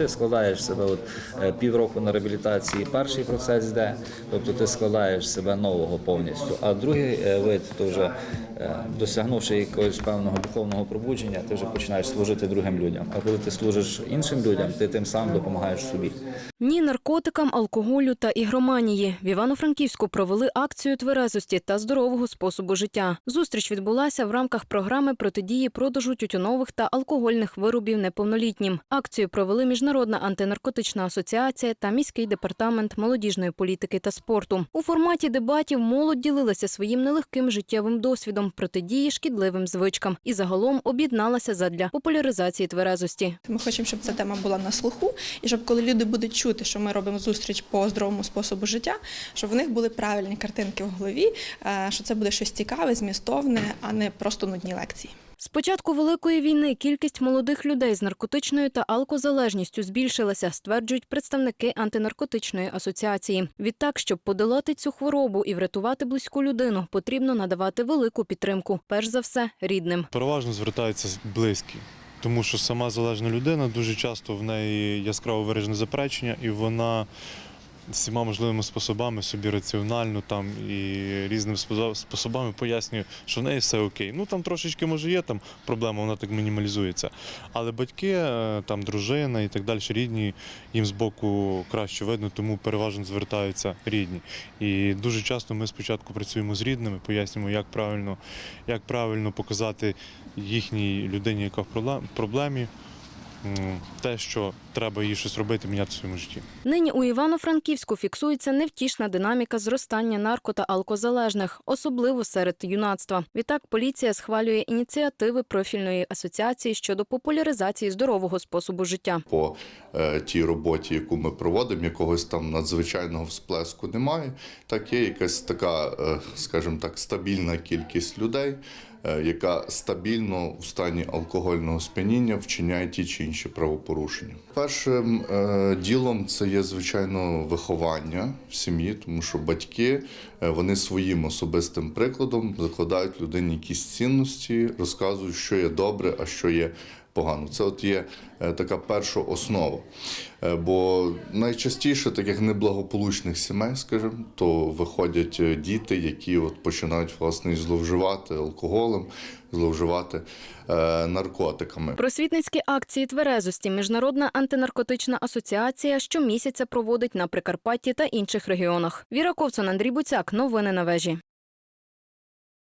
Ти складаєш себе от, е, півроку на реабілітації, перший процес йде, тобто ти складаєш себе нового повністю. А другий е, вид, то вже е, досягнувши якогось певного духовного пробудження, ти вже починаєш служити другим людям. А коли ти служиш іншим людям, ти тим самим допомагаєш собі. Ні наркотикам, алкоголю та ігроманії. В Івано-Франківську провели акцію тверезості та здорового способу життя. Зустріч відбулася в рамках програми протидії продажу тютюнових та алкогольних виробів неповнолітнім. Акцію провели Міжнародна антинаркотична асоціація та міський департамент молодіжної політики та спорту. У форматі дебатів молодь ділилася своїм нелегким життєвим досвідом протидії шкідливим звичкам і загалом об'єдналася задля популяризації тверезості. Ми хочемо, щоб ця тема була на слуху, і щоб коли люди будуть чути, що ми робимо зустріч по здоровому способу життя, щоб в них були правильні картинки в голові, е, що це буде щось цікаве, змістовне, а не просто нудні лекції. З початку великої війни кількість молодих людей з наркотичною та алкозалежністю збільшилася, стверджують представники антинаркотичної асоціації. Відтак, щоб подолати цю хворобу і врятувати близьку людину, потрібно надавати велику підтримку. Перш за все, рідним. Переважно звертаються близькі, тому що сама залежна людина дуже часто в неї яскраво виражене заперечення, і вона всіма можливими способами собі раціонально там і різними способами пояснює, що в неї все окей. Ну там трошечки може є там проблема, вона так мінімалізується. Але батьки, е, там дружина і так далі, рідні, їм з боку краще видно, тому переважно звертаються рідні. І дуже часто ми спочатку працюємо з рідними, пояснюємо, як правильно, як правильно показати їхній людині, яка в проблем- проблемі, те, що треба їй щось робити, міняти в своєму житті. Нині у Івано-Франківську фіксується невтішна динаміка зростання нарко та алкозалежних, особливо серед юнацтва. Відтак поліція схвалює ініціативи профільної асоціації щодо популяризації здорового способу життя. по е, тій роботі, яку ми проводимо, якогось там надзвичайного всплеску немає. Так є якась така, е, скажімо так, стабільна кількість людей, яка стабільно в стані алкогольного сп'яніння вчиняє ті чи інші правопорушення. Першим е, ділом це є звичайно виховання в сім'ї, тому що батьки е, вони своїм особистим прикладом закладають людині якісь цінності, розказують, що є добре, а що є погано. Це от є е, така перша основа. Е, Бо найчастіше таких неблагополучних сімей, скажімо, то виходять е, діти, які от починають власне зловживати алкоголем, зловживати наркотиками. Просвітницькі акції тверезості Міжнародна антинаркотична асоціація щомісяця проводить на Прикарпатті та інших регіонах. Віра Ковцун, Андрій Буцяк. Новини на вежі.